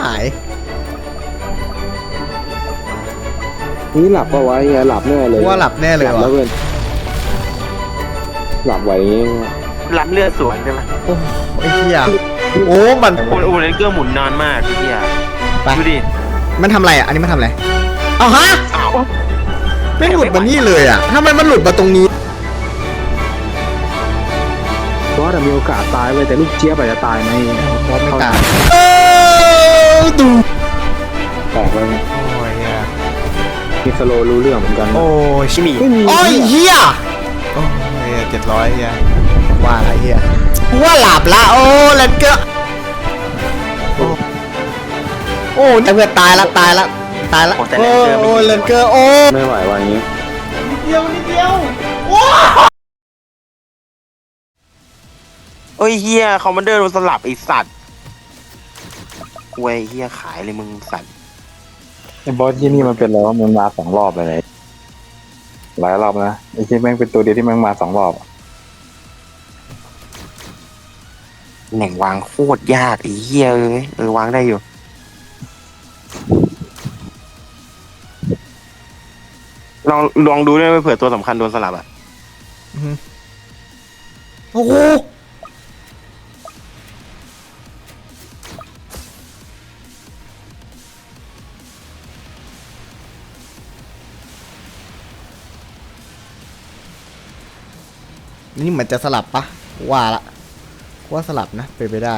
หาย นี่หลับปะวะไอ้เหี้ยหลับแน่เลยกูว่าหลับแน่เลยหลับว่ะแล้วเพื่อนหลับไหวอย่างงี้รับเลือดสวนใช่ไหมโอ้ไอ้เหี้ยโอ้มัน โอ้โหเลนเกอร์หมุนนานมากไอ้เฮียไป ดูดิมันทำอะไรอะ อันนี้มันทำอะไรเอาฮะอ้าวไม่หลุดมานี่เลยอะทำไมมันหลุดมาตรงนี้เพราะว่าแต่มีโอกาสตายไปแต่ลูกเจี๊ยบอาจจะตายไหมบอสไม่ตาย เออ ดูแปลกเลยโอ้ยเหี้ยมีสโลว์รู้เรื่องเหมือนกันโอ้ยชิมีไม่มีโอ้ยเฮียโอ้ยเจ็ดร้อยเฮียว่าอะไรเฮียกูว่าหลับละโอ้เลนเกอร์โอ้โอ้นี่เพื่อนตายละตายละตายละโอ้แต่โอ้เลนเกอร์ไม่โอ้ยิงเลนเกอร์โอ้ไม่ไหวว่ะอย่างงี้นิดเดียวนิดเดียวโอ้เอ้ยเฮียคอมมานเดอร์โดนสลับไอสัตว์ เว้ยเฮียขายเลยมึงสัตว์ไอ้บอสที่นี่มันเป็นแล้วะมันมาสองรอบเลยหลายรอบนะไอ้ที่แม่งเป็นตัวเดียวที่แม่งมาสองรอบอะแหน่งวางโคตรยากไอ้เฮียเอ้ยเออวางได้อยู่ ลองลองดูด้วยว่าเผื่อตัวสำคัญโดนสลับอะ โอ้โห นี่เหมือนจะสลับปะว่าละว่าสลับนะเป็นไปได้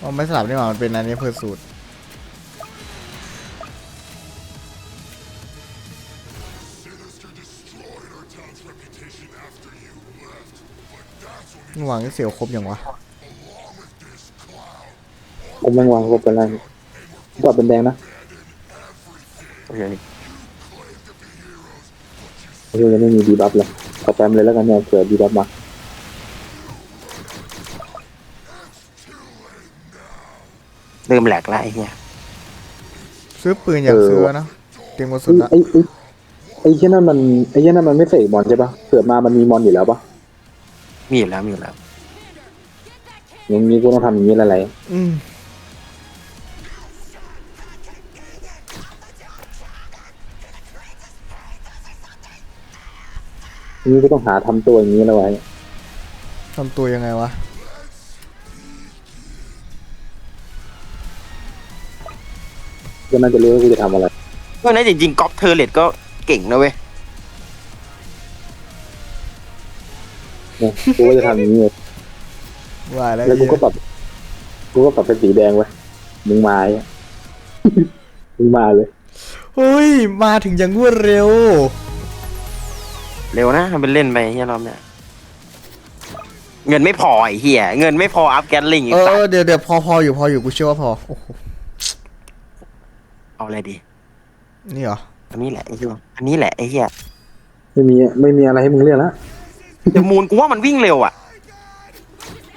อ๋อไม่สลับนี่หว่ามันเป็นอันนี้เพื่อสูตรหวังเสียวครบอย่างวะผมแม่งวางครบเป็นไรก็เป็นแดงนะโอเค เฮ้ยยังไม่มีดีบัฟเลยขอแปมเลยแล้วกันเนี่ยเผื่อดีบัฟมาเริ่มแหลกแล้วไอ้เฮียซื้อปืนอยากซื้อนะเตรียมกระสุนละไอ้ไอ้ไอ้เช่นนั้นมันไอ้เช่นนั้นมันไม่เสกมอนใช่ปะเกิดมามันมีมอนอยู่แล้วปะมีอยู่แล้วมีอยู่แล้วอย่างนี้กูต้องทำอย่างนี้อะไรอืม นี่ก็ต้องหาทำตัวอย่างนี้แล้วไว้ทำตัวยังไงวะ ก็น่าจะรู้ว่ากูจะทำอะไร เพราะนั้นจริงๆก๊อปเทอร์เลตก็เก่งนะเว้ย เนี่ยกูก็จะทำอย่างนี้เลยว่าแล้วแล้วกูก็ปรับกูก็ปรับเป็นสีแดงไว้มึงมาไอ้ มึงมาเลย เฮ้ย มาถึงอย่างรวดเร็ว เร็วนะทำเป็นเล่นไปเฮียรอบเนี้ยเงินไม่พอไอ้เฮียเงินไม่พออัพแกนลิงอีเอกสัตอว์เดี๋ยวเดี๋ยวพอพออยู่พออยู่กูเชื่อว่าพอโอ้โหเอาอะไรดี นี่เหรออันนี้แหละไอ้เฮียอันนี้แหละไอ้เฮียไม่มีไม่มีอะไรให้มึงเลือกแล้วเดมูนกูว่ามันวิ่งเร็วอะ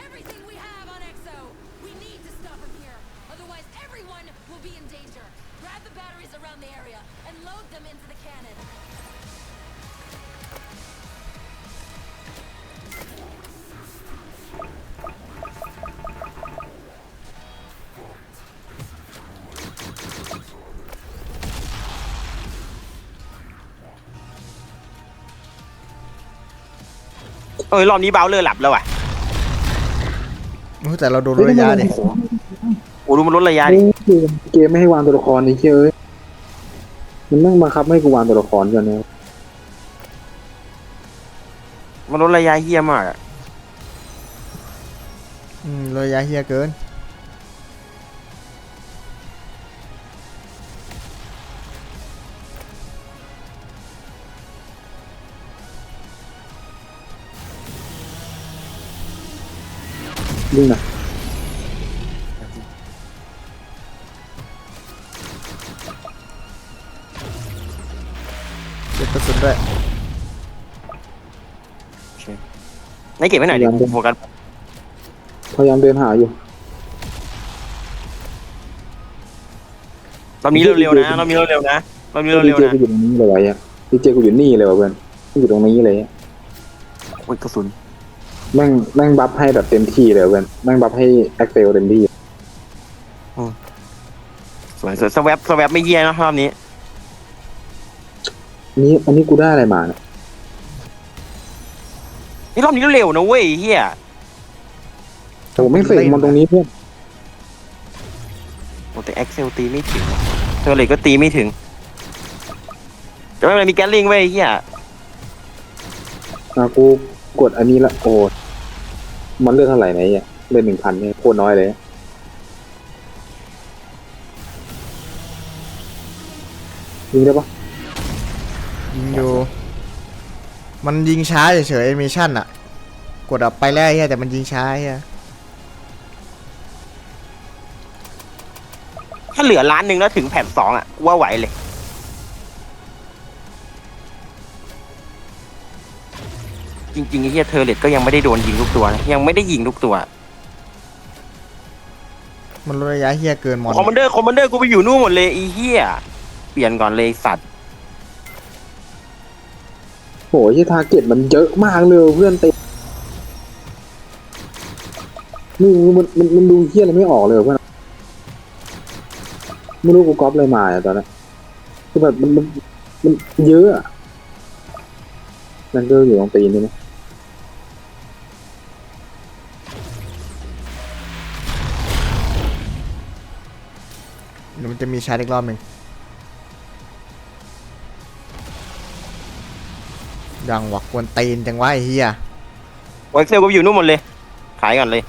everything we have on EXO. We need to stop him here. Otherwise, everyone will be in danger. Grab the batteries around the area and load them into the cannon. เอ้ยรอบนี้เบาเลอร์หลับแล้วอะโอ้แต่เราโดนระยะดิโอ้ดูมันลดระยะดิเกมเกมไม่ให้วางตัวละครนี่เฮ้ยมันนั่งบังคับไม่ให้กูวางตัวละครกันเนี่ยมันลดระยะเฮี้ยมากอะอืมระยะเฮียเกิน ยิ่งนะเก็บกระสุนด้วยไหนเก็บไว้หน่อยดิกูโฟกัสพยายามเดินหาอยู่รอบนี้เร็วๆนะรอบนี้เร็วๆนะรอบนี้ดีเร็วเจๆนะกูอยู่ตรงนี้เลยวะเนี่ยดีเจกูอยู่นี่เลยวะเพื่อนกูอยู่ตรงนี้เลยอะ โอ้ยกระสุน แม่งแม่งบัฟให้แบบเต็มที่เลยเว้ยแม่งบัฟให้แอคเซลเต็มที่สวยสวยสวปสวปไม่เยี่ยนะรอบนี้ นี่อันนี้กูได้อะไรมาเนี่ยนี่รอบนี้เร็วนะเว้ยไอ้เฮียโอ้ไม่เฟกมันตรงนี้เพื่อนโอ้แต่แอ็กเซลตีไม่ถึงเธอเลยก็ตีไม่ถึงแต่ไม่เป็นไรมีแกลลิงเว้ยไอ้เฮียอะกูกดอันนี้ละโอ้ มันเลือกเท่าไหร่ไหนเนี่ยเลือกหนึ่งพันเนี่ยโคตรน้อยเลย ยิงได้ปะยิงอยู่ มันยิงช้าเฉยๆแอนิเมชั่นอะกดออกไปแล้วไอ้เฮียแต่มันยิงช้าไอ้เฮียถ้าเหลือล้านหนึ่งแล้วถึงแผ่นสองอะว่าไหวเลย จริงๆไอ้เฮียเธอเลตก็ยังไม่ได้โดนยิงทุกตัวนะยังไม่ได้ยิงทุกตัวมันลดระยะเฮียเกินมอนคอมมานเดอร์คอมมานเดอร์กูไปอยู่นู่นหมดเลยไอีเฮียเปลี่ยนก่อนเลยไอ้สัตว์โหที่ทาร์เก็ตมันเยอะมากเลยเพื่อนเต็มนี่มันมันมันดูเฮี้ยอะไรไม่ออกเลยเพื่อนไม่รู้กูก๊อปอะไรมาอะตอนนั้นคือแบบมันมันมันเยอะอะนั่นก็อยู่ตรงตีนนี่นะเดี๋ยวมันจะมีชาร์จอีกรอบหนึ่งยังหวักกวนตีนจังวะไอ้เฮียโอ็กเซลกูไปอยู่นู่นหมดเลย ขายก่อนเลย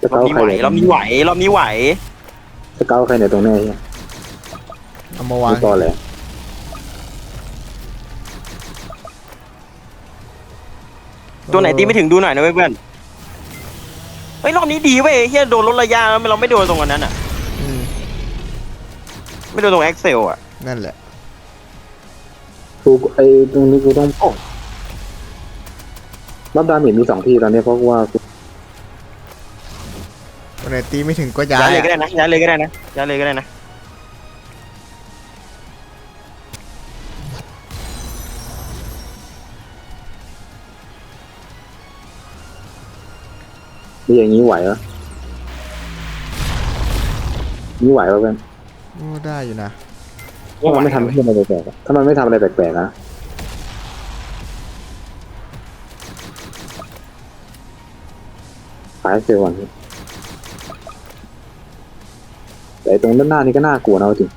สรอเกาบนี้ใครไหวเนี่ยรอบนี้ไหวรอบนี้ไหว สเกาใครเนี่ยตรงเนี้ยเฮียเอามาวางดูต่อเลยตัวไหนตีไม่ถึงดูหน่อยนะเว้ยเพื่อน เฮ้ยรอบนี้ดีเว้ยเฮียโดนลดระยะแล้วเราไม่โดนตรงอันนั้นอะ อืมไม่โดนตรงแอ็กเซลอะนั่นแหละ กูไอตรงนี้กูต้องโอ้รับดาเมจมีสองที่ตอนเนี้ยเพราะว่ากูตัวไหนตีไม่ถึงก็ย้าย้ายยเลยก็อะได้นะย้ายเลยก็ได้นะย้ายเลยก็ได้นะ มีอย่างนี้ไหวเหรอนี่ไหวป่ะเพื่อนโอ้ได้อยู่นะถ้ามันไม่ทำอะไรแปลกๆอะถ้ามันไม่ทำอะไรแปลกๆนะขายเซลล์ก่อนพี่แต่ไอ้ตรงด้านหน้านี่ก็น่ากลัวนะเอาจริง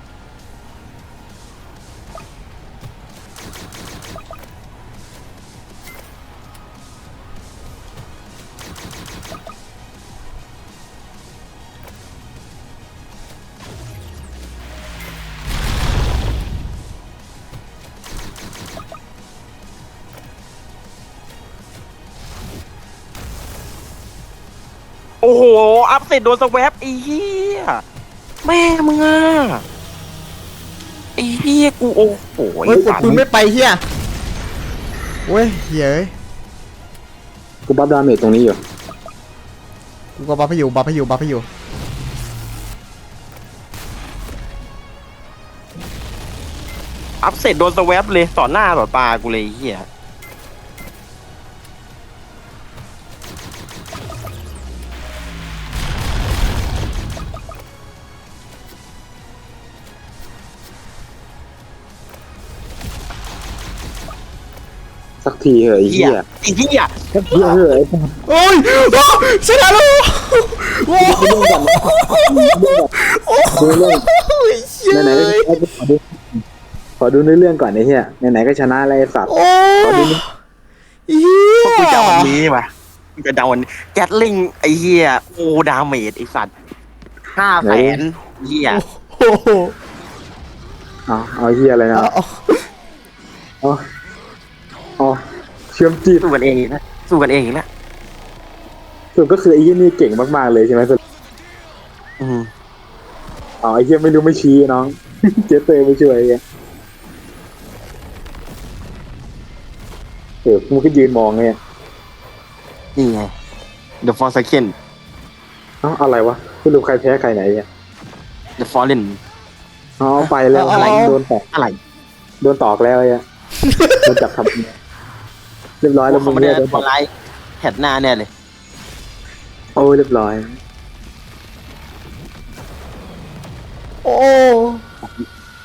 โอ้โห อัพเสร็จโดนสแวปไอ้เหี้ย แม่มึงอะไอ้เหี้ยกูโอ้โหเฮ้ยกดสัตว์ปืนไม่ไปเฮียเว้ยเฮียเอ้ยกูบัฟดาเมจตรงนี้อยู่กูก็บัฟให้อยู่บัฟให้อยู่บัฟให้อยู่อัพเสร็จโดนสแวปเลยต่อหน้าต่อตากูเลยไอ้เหี้ย ทีเหอะไอ้เหี้เหี้ยยไอ้เหี้ยสักทีเหอะไอ้สัสโอ้ยโอ้ชนะแล้วโอ้โหดูเรื่องเชี่ยไหนๆก็ขอดูขอดูเนื้อเรื่องก่อนไอ้เหี้ยไหนๆก็ชนะแล้วไอ้สัตว์ โอ้ขอดูนี่เฮีพวกกูจะเอาวันยนี้ว่ะกูจะเอาวันนี้แกตลิงไอ้เหี้ยโอ้ดาเมจไอ้สัตว์ห้าแสนเหี้ยโอ้โห เอาเอาไอ้เหี้ยอะไรนะ เอาเอาเอา เชื่อมจิตสู้กันเองอีกนะสู้กันเองอีกแล้วสรุดก็คือไอ้เหี้ยนี่เก่งมากๆเลยใช่ไหมสรุปอืมอ๋อไอ้เหี้ยไม่รู้ไม่ชี้น้อง เจสเตอร์ไม่ช่วยไอ้เหี้ยเออมึงก็ยืนมองไงนี่ไง The Four Second เอ้าอะไรวะไม่รู้ใครแพ้ใครไหนเนี่ย The Fallen อ๋อไปแล้วเอาเอาโดนแตะอะไร โดนตอกแล้วไอ้เหี้ยโดนจับทำเรียบร้อยแล้วมึเขางไม่เนี่ได้ยโดนตัตวอกร้ายแผดหน้าแน่เลยโอ้ยเรียบร้อย โอ้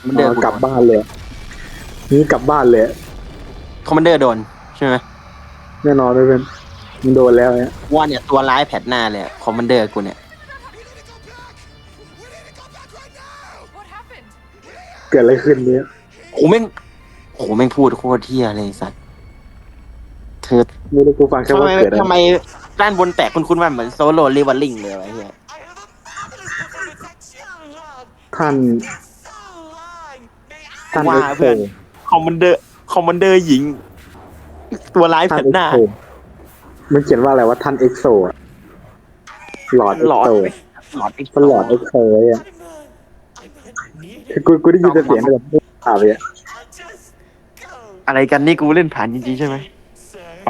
มันเดินอ๋อกลับบ้านเลย นี่กลับบ้านเลย คอมมานเดอร์โดนใช่ไหมแน่นอนเลยเพื่อนมันโดนแล้วเนี่ยว่าเนี่ยตัวร้ายแผดหน้าเลยคอมมานเดอร์กูเนี่ย What happened? เกิดอะไรขึ้นเนี่ยโหแม่งโหแม่งพูดโคตรเที่ยเลยไอ้สัตว์ เธอไม่ได้กูฟังแค่ทำว่าไมเกิดอะไรทำไมด้านบนแตกคุณคุณว่าเหมือนโซโล่ลิวอลลิงเลยวะไอ้เหี้ยท่านท่านว่าเอ็กโซเพื่อนคอมมานเดอร์คอมมานเดอร์หญิง ตัวร้ายท่าแผนดหน้าเอ็กโซมันเขียนว่าอะไรว่าท่านเอ็กโซอะหลอดเอ็หลกอด โซหลอดมันหลอดเอ็กโซไอ้อะคือกูกูได้ยินแต่เสียงแบบข่าวเลยอะอะไรกันนี่กูเล่นผ่านจริงๆใช่ไหม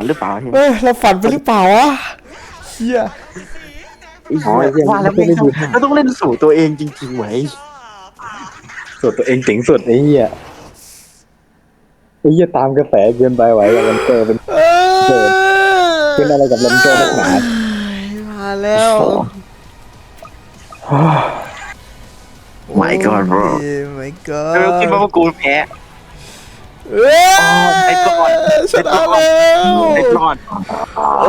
ฝันหรือเปล่าเฮียเอ้ยเราฝันไปหรือเปล่าวะเฮียอ๋อไอ้เหี้ยว่าแล้วไม่ไม่ได้ต้องยินแล้วต้องเล่นสู่ตัวเองจริงๆไว้ยสุดตัวเองเจ๋งสุดไอ้เหี้ยไอ้เหี้ยตามกระแสเกินไปไหวกับลันเจอร์เป็นเออเป็นอะไรกับลันเจอร์นักหนามาแล้วไม่ก็รอไม่ก็ไม่คิดว่ากูแพ้ เอ้ยไอ้ก่อนชนะแล้วไอ้รอดเอ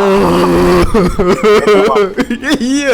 อเฮีย